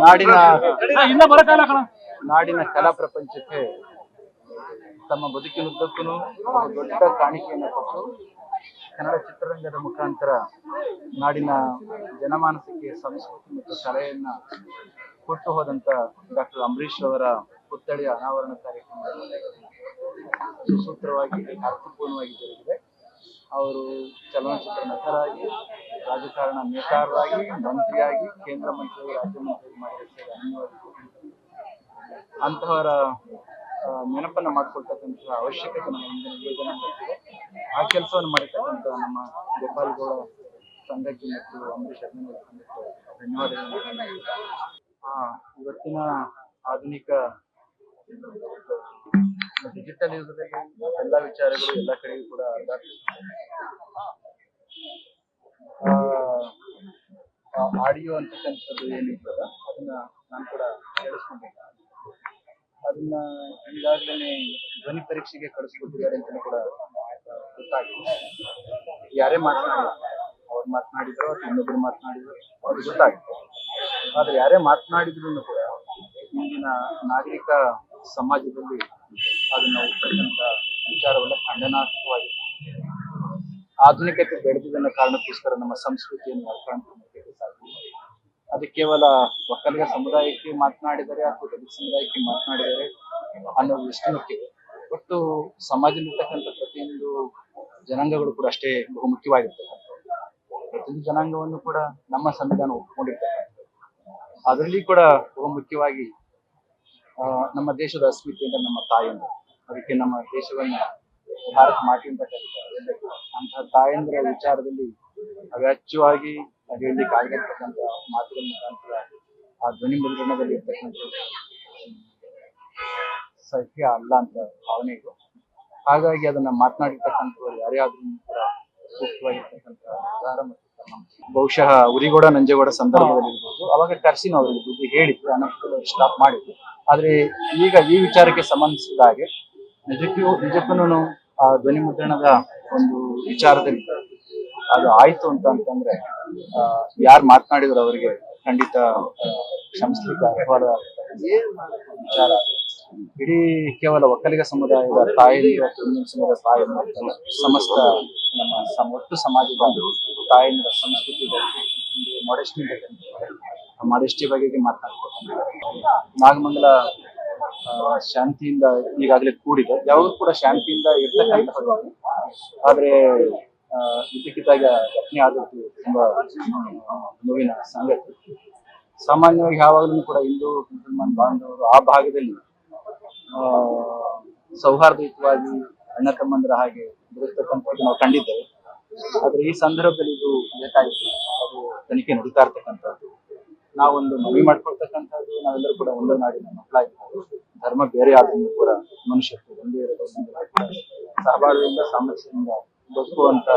ನಾಡಿನ ನಾಡಿನ ಕಲಾ ಪ್ರಪಂಚಕ್ಕೆ ತಮ್ಮ ಬದುಕಿನುದ್ದಕ್ಕೂ ದೊಡ್ಡ ಕಾಣಿಕೆಯನ್ನು ಕೊಟ್ಟು ಕನ್ನಡ ಚಿತ್ರರಂಗದ ಮುಖಾಂತರ ನಾಡಿನ ಜನಮಾನಸಕ್ಕೆ ಸಂಸ್ಕೃತಿ ಮತ್ತು ಕಲೆಯನ್ನ ಕೊಟ್ಟು ಹೋದಂತ ಡಾಕ್ಟರ್ ಅಂಬರೀಶ್ ಅವರ ಪುತ್ಥಳಿಯ ಅನಾವರಣ ಕಾರ್ಯಕ್ರಮದಲ್ಲಿ ಸುಸೂತ್ರವಾಗಿ ಅರ್ಥಪೂರ್ಣವಾಗಿ ಜರುಗಿದೆ. ಅವರು ಚಲನಚಿತ್ರ ನಟರಾಗಿ ರಾಜಕಾರಣ ನೇತಾರರಾಗಿ ಮಂತ್ರಿಯಾಗಿ ಕೇಂದ್ರ ಮಂತ್ರಿ ರಾಜ್ಯ ಮಂತ್ರಿ ಅಂತಹವರ ನೆನಪನ್ನ ಮಾಡ್ಕೊಳ್ತಕ್ಕಂಥ ಅವಶ್ಯಕತೆ ನಮ್ಮ ಇಂದಿನ ಯುವಜನಾಂಗಕ್ಕಿದೆ ಆ ಕೆಲಸವನ್ನು ಮಾಡಿರ್ತಕ್ಕಂಥ ನಮ್ಮ ಗೋಪಾಲ್ಗೌಡ ಸಂಘಕ್ಕೆ ಮತ್ತು ಅಂಬರೀಶ್ ಧನ್ಯವಾದಗಳನ್ನು ಆ, ಇವತ್ತಿನ ಆಧುನಿಕ ಡಿಜಿಟಲ್ ಯುಗದಲ್ಲಿ ಎಲ್ಲ ವಿಚಾರಗಳು ಎಲ್ಲ ಕಡೆಗೂ ಕೂಡ ಆಡಿಯೋ ಅಂತಕ್ಕಂಥದ್ದು ಏನಿರ್ತದ ಅದನ್ನ ನಾನು ಕೂಡ ಕೇಳಿಸ್ಕೊಂಡಿಲ್ಲ ಅದನ್ನ ಈಗಾಗಲೇ ಧ್ವನಿ ಪರೀಕ್ಷೆಗೆ ಕಳಿಸ್ಕೊಟ್ಟಿದ್ದಾರೆ ಅಂತ ಕೂಡ ಗೊತ್ತಾಗಿದೆ. ಯಾರೇ ಮಾತನಾಡಿಲ್ಲ ಅವ್ರು ಮಾತನಾಡಿದ್ರು ಇನ್ನೊಬ್ರು ಮಾತನಾಡಿದ್ರು, ಅವ್ರಿಗೆ ಗೊತ್ತಾಗಿದೆ ಆದ್ರೆ ಯಾರೇ ಮಾತನಾಡಿದ್ರು ಕೂಡ ಇಂದಿನ ನಾಗರಿಕ ಸಮಾಜದಲ್ಲಿ ಅದನ್ನ ಒಪ್ಪತಕ್ಕಂಥ ವಿಚಾರವನ್ನ ಖಂಡನಾತ್ಮಕವಾಗಿದೆ ಆಧುನಿಕತೆ ಬೆಳೆದಿದ್ದನ್ನ ಕಾರಣಕ್ಕೋಸ್ಕರ ನಮ್ಮ ಸಂಸ್ಕೃತಿಯನ್ನು ಸಾಧ್ಯ ಅದು ಕೇವಲ ಒಕ್ಕಲಿಗ ಸಮುದಾಯಕ್ಕೆ ಮಾತನಾಡಿದರೆ ಅಥವಾ ದಲಿತ ಸಮುದಾಯಕ್ಕೆ ಮಾತನಾಡಿದರೆ ಅನ್ನೋದು ಮುಖ್ಯ ಒಟ್ಟು ಸಮಾಜದಲ್ಲಿರ್ತಕ್ಕಂಥ ಪ್ರತಿಯೊಂದು ಜನಾಂಗಗಳು ಕೂಡ ಅಷ್ಟೇ ಬಹು ಮುಖ್ಯವಾಗಿರ್ತಕ್ಕಂಥದ್ದು ಪ್ರತಿಯೊಂದು ಜನಾಂಗವನ್ನು ಕೂಡ ನಮ್ಮ ಸಂವಿಧಾನ ಒಪ್ಕೊಂಡಿರ್ತಕ್ಕಂಥದ್ದು ಅದರಲ್ಲಿ ಕೂಡ ಬಹು ಮುಖ್ಯವಾಗಿ ಆ, ನಮ್ಮ ದೇಶದ ಅಸ್ಮಿತೆಯಿಂದ ನಮ್ಮ ತಾಯಿಯಿಂದ ಅದಕ್ಕೆ ನಮ್ಮ ದೇಶವನ್ನ ಭಾರತ ಅಂತ ಕರೀತಾರೆ. ಅಂತಹ ತಾಯಂದ್ರ ವಿಚಾರದಲ್ಲಿ ಅವ್ಯಾಚ್ಯವಾಗಿ ಹೇಳಲಿಕ್ಕೆ ಆಗಿರ್ತಕ್ಕಂಥ ಮಾತುಗಳ ಮುಖಾಂತರ ಆ ಧ್ವನಿ ಮುದ್ರಣದಲ್ಲಿ ಇರ್ತಕ್ಕಂಥ ಸಹ್ಯ ಅಲ್ಲ ಅಂತ ಭಾವನೆ ಇದು. ಹಾಗಾಗಿ ಅದನ್ನ ಮಾತನಾಡಿರ್ತಕ್ಕಂಥವ್ರು ಯಾರೇ ಆದ್ರೂ ಕೂಡ ಸೂಕ್ತವಾಗಿರ್ತಕ್ಕಂಥ ಮತ್ತು ಬಹುಶಃ ಉರಿಗೋಡ, ನಂಜೇಗೌಡ ಸಂದರ್ಭದಲ್ಲಿ ಇರ್ಬೋದು. ಅವಾಗ ಕರ್ಸಿ ನಾವು ಅವ್ರಿಗೆ ಬಗ್ಗೆ ಹೇಳಿದ್ವಿ ಅನಂತಕೂಲ ಸ್ಟಾಪ್ ಮಾಡಿದ್ವಿ ಆದ್ರೆ ಈಗ ಈ ವಿಚಾರಕ್ಕೆ ಸಂಬಂಧಿಸಿದ ಹಾಗೆ ನಿಜಕ್ಕೂ ನಿಜಕ್ಕೂ ಆ ಧ್ವನಿ ಮುದ್ರಣದ ಒಂದು ವಿಚಾರದಲ್ಲಿ ಅದು ಆಯ್ತು ಅಂತ ಅಂತಂದ್ರೆ ಯಾರು ಮಾತನಾಡಿದ್ರು ಅವರಿಗೆ ಖಂಡಿತ ಕ್ಷಮಿಸ್ಲಿಕ್ಕೆ ಅರ್ಹವಾದ ವಿಚಾರ. ಇಡೀ ಕೇವಲ ಒಕ್ಕಲಿಗ ಸಮುದಾಯದ ತಾಯಿ ಮತ್ತು ಹಿಂದಿನ ಸಮುದಾಯದ ತಾಯಿ ಸಮಸ್ತ ನಮ್ಮ ಒಟ್ಟು ಸಮಾಜದ ತಾಯಿಯಿಂದ ಸಂಸ್ಕೃತಿ ಮಾಡೆಸ್ಟಿ ಮಾಡೆಸ್ಟಿ ಬಗೆಗೆ ಮಾತನಾಡ್ತಾರೆ. ನಾಗಮಂಗಲ ಶಾಂತಿಯಿಂದ ಈಗಾಗಲೇ ಕೂಡಿದೆ. ಯಾವಾಗ ಕೂಡ ಶಾಂತಿಯಿಂದ ಇರ್ತಕ್ಕಂಥದ್ದು ಆದ್ರೆ ಇದ್ದಕ್ಕಿದ್ದಾಗ ಘಟನೆ ಆದದ್ದು ತುಂಬಾ ನೋವಿನ ಸಂಗತಿ. ಸಾಮಾನ್ಯವಾಗಿ ಯಾವಾಗಲೂ ಕೂಡ ಹಿಂದೂ ಮುಸಲ್ಮಾನ್ ಬಾಂಧವರು ಆ ಭಾಗದಲ್ಲಿ ಸೌಹಾರ್ದಯುತವಾಗಿ ಅಣ್ಣ ತಮ್ಮಂದರ ಹಾಗೆ ಬದುಕ್ತಕ್ಕಂಥದ್ದು ನಾವು ಕಂಡಿದ್ದೇವೆ. ಆದ್ರೆ ಈ ಸಂದರ್ಭದಲ್ಲಿ ಇದು ಬೇಕಾಗಿತ್ತು ಅದು ತನಿಖೆ ನಡೀತಾ ಇರ್ತಕ್ಕಂಥದ್ದು. ನಾವೊಂದು ಮನವಿ ಮಾಡ್ಕೊಳ್ತಕ್ಕಂಥದ್ದು. ನಾವೆಲ್ಲರೂ ಕೂಡ ಒಂದು ನಾಡಿನ ಮಕ್ಕಳಾಗಿದ್ದೇವೆ. ಧರ್ಮ ಬೇರೆ ಆದ್ರೂ ಕೂಡ ಮನುಷ್ಯತ್ವ ಒಂದೇ ಇರೋದು ಸಹಬಾಳ್ವೆಯಿಂದ ಸಾಮರಸ್ಯದಿಂದ ಬದುಕುವಂತ